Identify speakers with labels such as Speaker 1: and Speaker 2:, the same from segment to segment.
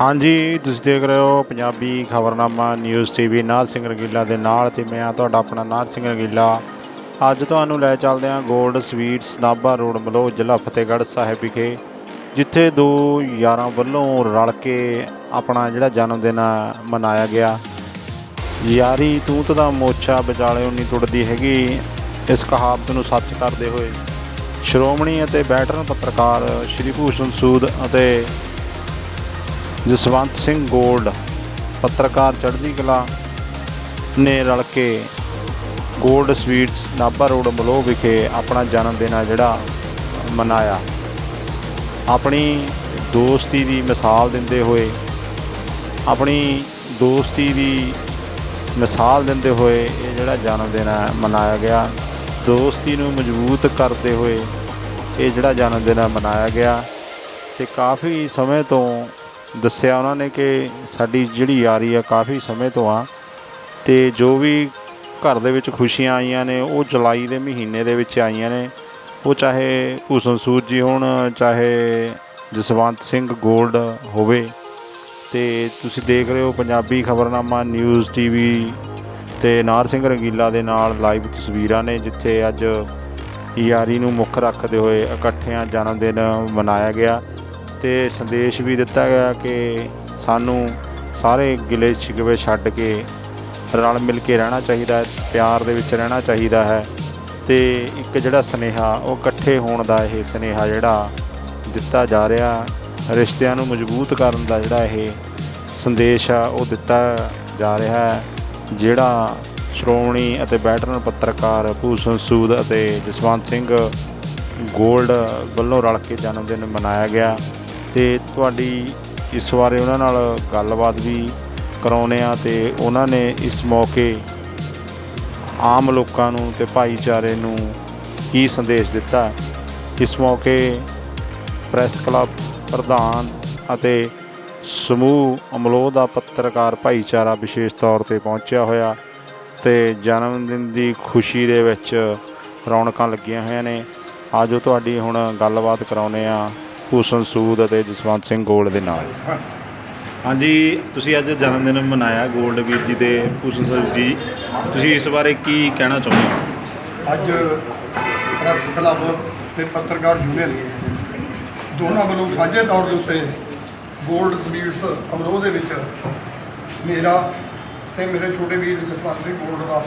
Speaker 1: ਹਾਂਜੀ, ਤੁਸੀਂ ਦੇਖ ਰਹੇ ਹੋ ਪੰਜਾਬੀ ਖਬਰਨਾਮਾ ਨਿਊਜ਼ ਟੀਵੀ ਨਾਰ ਸਿੰਘ ਰੰਗੀਲਾ ਦੇ ਨਾਲ ਤੇ ਮੈਂ ਹਾਂ ਤੁਹਾਡਾ ਆਪਣਾ ਨਾਰ ਸਿੰਘ ਰੰਗੀਲਾ। ਅੱਜ ਤੁਹਾਨੂੰ ਲੈ ਚੱਲਦੇ ਹਾਂ 골ਡ ਸਵੀਟਸ ਨਾਭਾ ਰੋਡ ਮਲੋ ਜ਼ਿਲ੍ਹਾ ਫਤਿਹਗੜ੍ਹ ਸਾਹਿਬ ਵਿਖੇ, ਜਿੱਥੇ ਦੋ ਯਾਰਾਂ ਵੱਲੋਂ ਰਲ ਕੇ ਆਪਣਾ ਜਿਹੜਾ ਜਨਮ ਦਿਨ ਆ, ਮਨਾਇਆ ਗਿਆ। ਯਾਰੀ ਤੂਤ ਦਾ ਮੋਛਾ ਵਿਚਾਲੇ ਨਹੀਂ ਟੁੱਟਦੀ ਹੈਗੀ, ਇਸ ਕਹਾਵਤ ਨੂੰ ਸੱਚ ਕਰਦੇ ਹੋਏ। ਸ਼੍ਰੋਮਣੀ ਅਤੇ ਬੈਟਰਨ ਪੱਤਰਕਾਰ ਸ਼੍ਰੀ ਭੂਸ਼ਣ ਸੂਦ ਅਤੇ ਜਸਵੰਤ ਸਿੰਘ ਗੋਲਡ, ਪੱਤਰਕਾਰ ਚੜ੍ਹਦੀ ਕਲਾ ਨੇ ਰਲ ਕੇ Gold Sweets Nabha road Maloh ਵਿਖੇ ਆਪਣਾ ਜਨਮ ਦਿਨ ਆ ਜਿਹੜਾ ਮਨਾਇਆ। ਆਪਣੀ ਦੋਸਤੀ ਦੀ ਮਿਸਾਲ ਦਿੰਦੇ ਹੋਏ, ਆਪਣੀ ਦੋਸਤੀ ਦੀ ਮਿਸਾਲ ਦਿੰਦੇ ਹੋਏ ਇਹ ਜਿਹੜਾ ਜਨਮ ਦਿਨ ਹੈ ਮਨਾਇਆ ਗਿਆ। ਦੋਸਤੀ ਨੂੰ ਮਜ਼ਬੂਤ ਕਰਦੇ ਹੋਏ ਇਹ ਜਿਹੜਾ ਜਨਮ ਦਿਨ ਹੈ ਮਨਾਇਆ ਗਿਆ। ਤੇ ਕਾਫੀ ਸਮੇਂ ਤੋਂ ਦੱਸਿਆ ਉਹਨਾਂ ਨੇ ਕਿ ਸਾਡੀ ਜਿਹੜੀ ਯਾਰੀ ਆ ਕਾਫੀ ਸਮੇਂ ਤੋਂ ਆ ਤੇ ਜੋ ਵੀ ਘਰ ਦੇ ਵਿੱਚ ਖੁਸ਼ੀਆਂ ਆਈਆਂ ਨੇ, ਉਹ ਜੁਲਾਈ ਦੇ ਮਹੀਨੇ ਦੇ ਵਿੱਚ ਆਈਆਂ ਨੇ। ਉਹ ਚਾਹੇ ਭੂਸਨ ਸੂਦ ਜੀ ਹੋਣ, ਚਾਹੇ ਜਸਵੰਤ ਸਿੰਘ ਗੋਲਡ ਹੋਵੇ। ਤੇ ਤੁਸੀਂ ਦੇਖ ਰਹੇ ਹੋ ਪੰਜਾਬੀ ਖਬਰਨਾਮਾ ਨਿਊਜ਼ ਟੀਵੀ ਤੇ ਨਾਰ ਸਿੰਘ ਰੰਗੀਲਾ ਦੇ ਨਾਲ ਲਾਈਵ ਤਸਵੀਰਾਂ ਨੇ, ਜਿੱਥੇ ਅੱਜ ਯਾਰੀ ਨੂੰ ਮੁੱਖ ਰੱਖਦੇ ਹੋਏ ਇਕੱਠਿਆਂ ਜਨਮ ਦਿਨ ਮਨਾਇਆ ਗਿਆ। ਤੇ ਸੰਦੇਸ਼ ਵੀ ਦਿੱਤਾ ਗਿਆ ਕਿ ਸਾਨੂੰ ਸਾਰੇ ਗਿਲੇ ਸ਼ਿਕਵੇ ਛੱਡ ਕੇ ਰਲ ਮਿਲ ਕੇ ਰਹਿਣਾ ਚਾਹੀਦਾ ਹੈ, ਪਿਆਰ ਦੇ ਵਿੱਚ ਰਹਿਣਾ ਚਾਹੀਦਾ ਹੈ ਤੇ ਇੱਕ ਜਿਹੜਾ ਸਨੇਹਾ, ਉਹ ਇਕੱਠੇ ਹੋਣ ਦਾ ਇਹ ਸਨੇਹਾ ਜਿਹੜਾ ਦਿੱਤਾ ਜਾ ਰਿਹਾ, ਰਿਸ਼ਤਿਆਂ ਨੂੰ ਮਜ਼ਬੂਤ ਕਰਨ ਦਾ ਜਿਹੜਾ ਇਹ ਸੰਦੇਸ਼ ਆ, ਉਹ ਦਿੱਤਾ ਜਾ ਰਿਹਾ ਹੈ, ਜਿਹੜਾ ਸ਼੍ਰੋਮਣੀ ਅਤੇ ਬੈਟਰਨ ਪੱਤਰਕਾਰ ਭੂਸ਼ਣ ਸੂਦ ਅਤੇ ਜਸਵੰਤ ਸਿੰਘ ਗੋਲਡ ਵੱਲੋਂ ਰਲ ਕੇ ਜਨਮ ਦਿਨ ਮਨਾਇਆ ਗਿਆ। ਤੇ ਤੁਹਾਡੀ ਇਸ ਬਾਰੇ ਉਹਨਾਂ ਨਾਲ ਗੱਲਬਾਤ ਵੀ ਕਰਾਉਨੇ ਆ ਤੇ ਉਹਨਾਂ ਨੇ ਇਸ ਮੌਕੇ ਆਮ ਲੋਕਾਂ ਨੂੰ ਤੇ ਭਾਈਚਾਰੇ ਨੂੰ ਕੀ ਸੰਦੇਸ਼ ਦਿੱਤਾ। ਇਸ ਮੌਕੇ ਪ੍ਰੈਸ ਕਲੱਬ ਪ੍ਰਧਾਨ ਅਤੇ ਸਮੂਹ ਅਮਲੋਹ ਦਾ ਪੱਤਰਕਾਰ ਭਾਈਚਾਰਾ ਵਿਸ਼ੇਸ਼ ਤੌਰ ਤੇ ਪਹੁੰਚਿਆ ਹੋਇਆ ਤੇ ਜਨਮ ਦਿਨ ਦੀ ਖੁਸ਼ੀ ਦੇ ਵਿੱਚ ਰੌਣਕਾਂ ਲੱਗੀਆਂ ਹੋਈਆਂ ਨੇ। ਆਜੋ ਤੁਹਾਡੀ ਹੁਣ ਗੱਲਬਾਤ ਕਰਾਉਨੇ ਆ ਭੂਸ਼ਣ ਸੂਦ ਅਤੇ ਜਸਵੰਤ ਸਿੰਘ ਗੋਲਡ ਦੇ ਨਾਲ। ਹਾਂਜੀ ਤੁਸੀਂ ਅੱਜ ਜਨਮ ਦਿਨ ਮਨਾਇਆ ਗੋਲਡ ਵੀਰ ਜੀ ਦੇ ਭੂਸ਼ਣ ਸੂਦ ਜੀ। ਤੁਸੀਂ ਇਸ ਬਾਰੇ ਕੀ ਕਹਿਣਾ ਚਾਹੁੰਦੇ ਹੋ?
Speaker 2: ਅੱਜ ਪ੍ਰੈਸ ਕਲੱਬ ਤੇ ਪੱਤਰਕਾਰ ਯੂਨੀਅਨ ਦੋਨਾਂ ਵੱਲੋਂ ਸਾਂਝੇ ਤੌਰ ਦੇ ਉੱਤੇ ਗੋਲਡ ਸਵੀਟਸ ਅਮਰੋਹ ਦੇ ਵਿੱਚ ਮੇਰਾ ਤੇ ਮੇਰੇ ਛੋਟੇ ਵੀਰ ਜਸਪਾਲ ਸਿੰਘ ਗੋਲਡ ਦਾ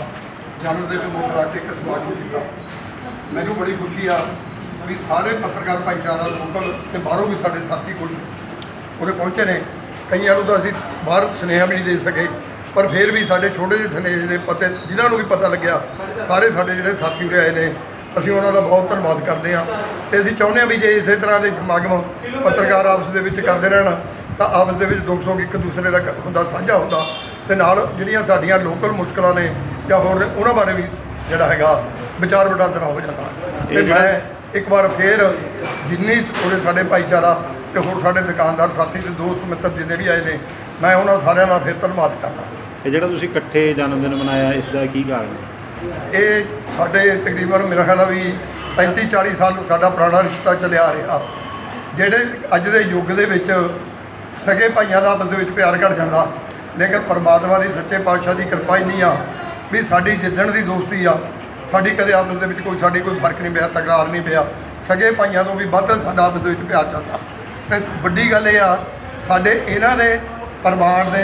Speaker 2: ਜਨਮ ਦਿਨ ਨੂੰ ਮੁੱਖ ਰੱਖ ਕੇ ਇੱਕ ਸਮਾਗਮ ਕੀਤਾ। ਮੈਨੂੰ ਬੜੀ ਖੁਸ਼ੀ ਆ ਵੀ ਸਾਰੇ ਪੱਤਰਕਾਰ ਭਾਈਚਾਰਾ ਲੋਕਲ ਤੇ ਬਾਹਰੋਂ ਵੀ ਸਾਡੇ ਸਾਥੀ ਕੁਝ ਉਰੇ ਪਹੁੰਚੇ ਨੇ। ਕਈਆਂ ਨੂੰ ਤਾਂ ਅਸੀਂ ਬਾਹਰ ਸੁਨੇਹਾ ਵੀ ਨਹੀਂ ਦੇ ਸਕੇ ਪਰ ਫਿਰ ਵੀ ਸਾਡੇ ਛੋਟੇ ਜਿਹੇ ਸੁਨੇਹੇ ਦੇ ਪਤੇ ਜਿਨ੍ਹਾਂ ਨੂੰ ਵੀ ਪਤਾ ਲੱਗਿਆ ਸਾਰੇ ਸਾਡੇ ਜਿਹੜੇ ਸਾਥੀ ਉਰੇ ਆਏ ਨੇ ਅਸੀਂ ਉਹਨਾਂ ਦਾ ਬਹੁਤ ਧੰਨਵਾਦ ਕਰਦੇ ਹਾਂ। ਤੇ ਅਸੀਂ ਚਾਹੁੰਦੇ ਹਾਂ ਵੀ ਜੇ ਇਸੇ ਤਰ੍ਹਾਂ ਦੇ ਸਮਾਗਮ ਪੱਤਰਕਾਰ ਆਪਸ ਦੇ ਵਿੱਚ ਕਰਦੇ ਰਹਿਣ ਤਾਂ ਆਪਸ ਦੇ ਵਿੱਚ ਦੁੱਖ ਸੁੱਖ ਇੱਕ ਦੂਸਰੇ ਦਾ ਹੁੰਦਾ ਸਾਂਝਾ ਹੁੰਦਾ। ਤੇ ਨਾਲ ਜਿਹੜੀਆਂ ਸਾਡੀਆਂ ਲੋਕਲ ਮੁਸ਼ਕਲਾਂ ਨੇ ਜਾਂ ਹੋਰ ਉਹਨਾਂ ਬਾਰੇ ਵੀ ਜਿਹੜਾ ਹੈਗਾ ਵਿਚਾਰ ਵਟਾਂਦਰਾ ਹੋ ਜਾਂਦਾ। ਤੇ ਮੈਂ ਇੱਕ ਵਾਰ ਫੇਰ ਜਿੰਨੀ ਉਹਦੇ ਸਾਡੇ ਭਾਈਚਾਰਾ ਤੇ ਹੋਰ ਸਾਡੇ ਦੁਕਾਨਦਾਰ ਸਾਥੀ ਤੇ ਦੋਸਤ ਮਿੱਤਰ ਜਿੰਨੇ ਵੀ ਆਏ ਨੇ ਮੈਂ ਉਹਨਾਂ ਸਾਰਿਆਂ ਦਾ ਫਿਰ ਧੰਨਵਾਦ ਕਰਦਾ।
Speaker 1: ਇਹ ਜਿਹੜਾ ਤੁਸੀਂ ਇਕੱਠੇ ਜਨਮ ਦਿਨ ਮਨਾਇਆ ਇਸ ਦਾ ਕੀ ਕਾਰਨ ਹੈ?
Speaker 2: ਇਹ ਸਾਡੇ ਤਕਰੀਬਨ ਮੇਰਾ ਖਿਆਲ ਆ ਵੀ 35 40 ਸਾਲ ਸਾਡਾ ਪੁਰਾਣਾ ਰਿਸ਼ਤਾ ਚੱਲਿਆ ਆ ਰਿਹਾ। ਜਿਹੜੇ ਅੱਜ ਦੇ ਯੁੱਗ ਦੇ ਵਿੱਚ ਸਗੇ ਭਾਈਆਂ ਦਾ ਆਪਸ ਦੇ ਵਿੱਚ ਪਿਆਰ ਘਟ ਜਾਂਦਾ ਲੇਕਿਨ ਪਰਮਾਤਮਾ ਦੀ ਸੱਚੇ ਪਾਤਸ਼ਾਹ ਦੀ ਕਿਰਪਾ ਇੰਨੀ ਆ ਵੀ ਸਾਡੀ ਜਿੱਦਣ ਦੀ ਦੋਸਤੀ ਆ ਸਾਡੀ ਕਦੇ ਆਪਸ ਦੇ ਵਿੱਚ ਕੋਈ ਸਾਡੀ ਕੋਈ ਫ਼ਰਕ ਨਹੀਂ ਪਿਆ, ਤਕਰਾਰ ਨਹੀਂ ਪਿਆ। ਸਗੇ ਭਾਈਆਂ ਤੋਂ ਵੀ ਵੱਧ ਸਾਡਾ ਆਪਸ ਦੇ ਵਿੱਚ ਪਿਆਰ ਚੱਲਦਾ। ਤੇ ਵੱਡੀ ਗੱਲ ਇਹ ਆ, ਸਾਡੇ ਇਹਨਾਂ ਦੇ ਪਰਿਵਾਰ ਦੇ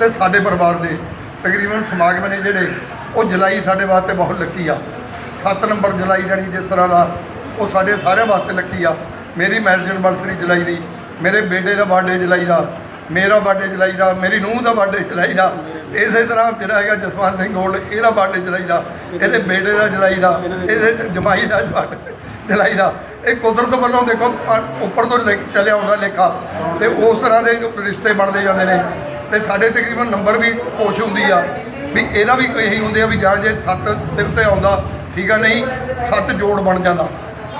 Speaker 2: ਤੇ ਸਾਡੇ ਪਰਿਵਾਰ ਦੇ ਤਕਰੀਬਨ ਸਮਾਗਮ ਨੇ ਜਿਹੜੇ, ਉਹ ਜੁਲਾਈ ਸਾਡੇ ਵਾਸਤੇ ਬਹੁਤ ਲੱਕੀ ਆ। 7 ਨੰਬਰ ਜੁਲਾਈ ਜਿਹੜੀ ਜਿਸ ਤਰ੍ਹਾਂ ਦਾ, ਉਹ ਸਾਡੇ ਸਾਰਿਆਂ ਵਾਸਤੇ ਲੱਕੀ ਆ। ਮੇਰੀ ਮੈਰਿਜ ਐਨਵਰਸਰੀ ਜੁਲਾਈ ਦੀ, ਮੇਰੇ ਬੇਟੇ ਦਾ ਬਰਥਡੇ ਜੁਲਾਈ ਦਾ, ਮੇਰਾ ਬਰਥਡੇ ਜੁਲਾਈ ਦਾ, ਮੇਰੀ ਨੂੰਹ ਦਾ ਬਰਥਡੇ ਜੁਲਾਈ ਦਾ ਇਸੇ ਤਰ੍ਹਾਂ ਜਿਹੜਾ ਹੈਗਾ ਜਸਵੰਤ ਸਿੰਘ ਗੋਲਡ ਇਹਦਾ ਬਰਥਡੇ ਜੁਲਾਈ ਦਾ ਇਹਦੇ ਬੇਟੇ ਦਾ ਜੁਲਾਈ ਦਾ ਇਹਦੇ ਜਮਾਈ ਦਾ birthday ਜੁਲਾਈ ਦਾ ਇਹ ਕੁਦਰਤ ਵੱਲੋਂ ਦੇਖੋ ਉੱਪਰ ਤੋਂ ਲਿਖ- ਚੱਲਿਆ ਆਉਂਦਾ ਲੇਖਾ, ਤੇ ਉਸ ਤਰ੍ਹਾਂ ਦੇ ਰਿਸ਼ਤੇ ਬਣਦੇ ਜਾਂਦੇ ਨੇ। ਤੇ ਸਾਡੇ ਤਕਰੀਬਨ ਨੰਬਰ ਵੀ ਕੋਸ਼ ਹੁੰਦੀ ਆ, ਵੀ ਇਹਦਾ ਵੀ ਕੋਈ ਇਹੀ ਹੁੰਦੇ ਆ ਵੀ ਜਾਂ ਜੇ 7 ਦੇ ਉੱਤੇ ਆਉਂਦਾ, ਠੀਕ ਆ ਨਹੀਂ 7 ਜੋੜ ਬਣ ਜਾਂਦਾ।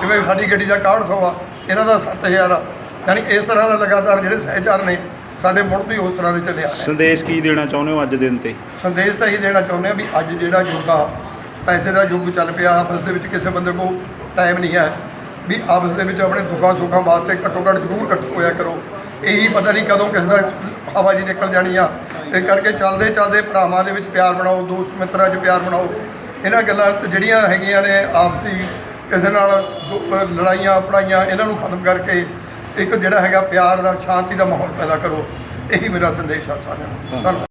Speaker 2: ਜਿਵੇਂ ਸਾਡੀ ਗੱਡੀ ਦਾ 6100 ਆ, ਇਹਨਾਂ ਦਾ 7000 ਆ। ਯਾਨੀ ਇਸ ਤਰ੍ਹਾਂ ਦਾ ਲਗਾਤਾਰ ਜਿਹੜੇ ਸਹਿਚਾਰ ਨੇ ਸਾਡੇ ਮੁੜ ਤੋਂ ਹੀ ਉਸ ਤਰ੍ਹਾਂ ਦੇ ਚੱਲਿਆ
Speaker 1: ਸੰਦੇਸ਼ ਕੀ ਦੇਣਾ ਚਾਹੁੰਦੇ ਹੋ ਅੱਜ ਦੇ ਦਿਨ ਤੇ?
Speaker 2: ਸੰਦੇਸ਼ ਤਾਂ ਇਹ ਦੇਣਾ ਚਾਹੁੰਦੇ ਆ ਵੀ ਅੱਜ ਜਿਹੜਾ ਯੁੱਗ ਆ ਪੈਸੇ ਦਾ ਯੁੱਗ ਚੱਲ ਪਿਆ ਆਪਸ ਦੇ ਵਿੱਚ ਕਿਸੇ ਬੰਦੇ ਕੋਲ ਟਾਈਮ ਨਹੀਂ ਹੈ ਵੀ ਆਪਸ ਦੇ ਵਿੱਚ ਆਪਣੇ ਦੁੱਖਾਂ ਸੁੱਖਾਂ ਵਾਸਤੇ ਘੱਟੋ ਘੱਟ ਜ਼ਰੂਰ ਇਕੱਠ ਹੋਇਆ ਕਰੋ। ਇਹੀ ਪਤਾ ਨਹੀਂ ਕਦੋਂ ਕਿਸੇ ਦਾ ਆਵਾਜ਼ੀ ਨਿਕਲ ਜਾਣੀ ਆ। ਇਹ ਕਰਕੇ ਚੱਲਦੇ ਚੱਲਦੇ ਭਰਾਵਾਂ ਦੇ ਵਿੱਚ ਪਿਆਰ ਬਣਾਓ ਦੋਸਤ ਮਿੱਤਰਾਂ 'ਚ ਪਿਆਰ ਬਣਾਓ। ਇਹਨਾਂ ਗੱਲਾਂ ਜਿਹੜੀਆਂ ਹੈਗੀਆਂ ਨੇ ਆਪਸੀ ਕਿਸੇ ਨਾਲ ਦੁ- ਲੜਾਈਆਂ ਪੜਾਈਆਂ ਇਹਨਾਂ ਨੂੰ ਖਤਮ ਕਰਕੇ ਇੱਕ ਜਿਹੜਾ ਹੈਗਾ ਪਿਆਰ ਦਾ ਸ਼ਾਂਤੀ ਦਾ ਮਾਹੌਲ ਪੈਦਾ ਕਰੋ। ਇਹੀ ਮੇਰਾ ਸੰਦੇਸ਼ ਆ ਸਾਰਿਆਂ ਨੂੰ। ਧੰਨਵਾਦ।